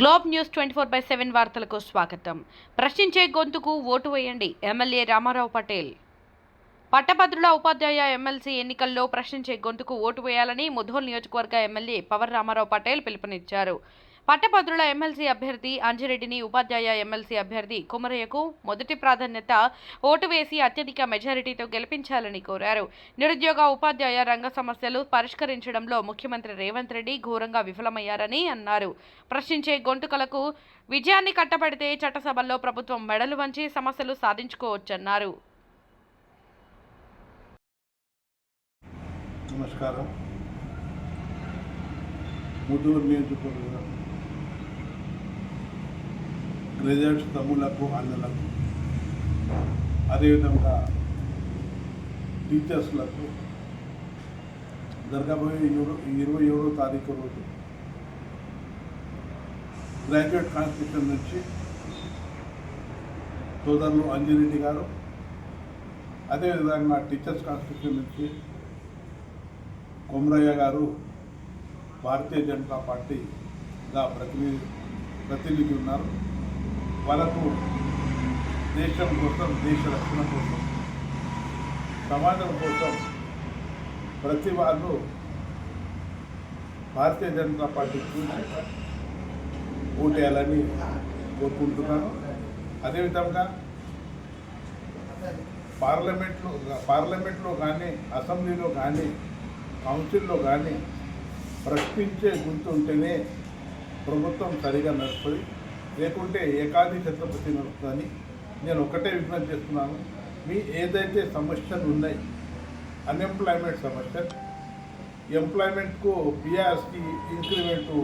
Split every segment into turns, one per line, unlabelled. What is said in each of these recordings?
Globe news twenty four by seven వార్తలకు స్వాగతం. ప్రశ్నించే గొంతుకు ఓటు వేయండి. ఎమ్మెల్యే రామారావు పటేల్. పట్టభద్రుల ఉపాధ్యాయ ఎమ్మెల్సీ ఎన్నికల్లో ప్రశ్నించే గొంతుకు ఓటు వేయాలని ముధోల్ నియోజకవర్గ ఎమ్మెల్యే పవర్ రామారావు పటేల్ పిలుపునిచ్చారు. పట్టభద్రుల ఎమ్మెల్సీ అభ్యర్థి అంజిరెడ్డిని ఉపాధ్యాయ ఎమ్మెల్సీ అభ్యర్థి కుమరయ్యకు మొదటి ప్రాధాన్యత ఓటు వేసి అత్యధిక మెజారిటీతో గెలిపించాలని కోరారు. నిరుద్యోగ ఉపాధ్యాయ రంగ సమస్యలు పరిష్కరించడంలో ముఖ్యమంత్రి రేవంత్ రెడ్డి ఘోరంగా విఫలమయ్యారని అన్నారు. ప్రశ్నించే గొంతుకలకు విజయాన్ని కట్టబడితే చట్టసభల్లో ప్రభుత్వం మెడలు వంచి సమస్యలు సాధించుకోవచ్చన్నారు.
నమస్కారం. ముదూరు నియోజకవర్గం గ్రాడ్యుయేట్స్ తమ్ముళ్ళకు అన్నలకు. అదేవిధంగా టీచర్స్లకు జరగబోయే ఇరవై ఏడో తారీఖు రోజు గ్రాడ్యుయేట్ కాన్స్టిట్యూషన్ నుంచి సోదరులు అంజిరెడ్డి గారు అదేవిధంగా టీచర్స్ కాన్స్టిట్యూషన్ నుంచి కొమరయ్య గారు భారతీయ జనతా పార్టీగా ప్రతినిధి ప్రతినిధి ఉన్నారు. వాళ్ళకు దేశం కోసం దేశ రక్షణ కోసం సమాజం కోసం ప్రతి వాళ్ళు భారతీయ జనతా పార్టీ చూసి ఓటేయాలని కోరుకుంటున్నాను. అదేవిధంగా పార్లమెంట్లో పార్లమెంట్లో కానీ అసెంబ్లీలో కానీ కౌన్సిల్లో కానీ ప్రశ్నించే గుర్తుంటేనే ప్రభుత్వం సరిగా నడుస్తుంది. లేకుంటే ఏకాది ఛత్రపతి నడుస్తుందని నేను ఒకటే విజ్ఞప్తి చేస్తున్నాను. మీ ఏదైతే సమస్యలు ఉన్నాయి అన్ఎంప్లాయ్మెంట్ సమస్య ఎంప్లాయ్మెంట్కు పిఆర్స్కి ఇంక్రిమెంటు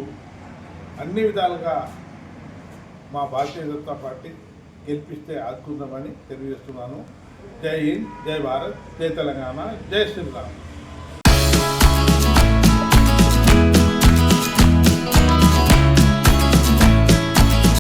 అన్ని విధాలుగా మా భారతీయ జనతా పార్టీ గెలిపిస్తే ఆదుకుందామని తెలియజేస్తున్నాను. జై హింద్ జై భారత్ జై తెలంగాణ జై శ్రీరామ్.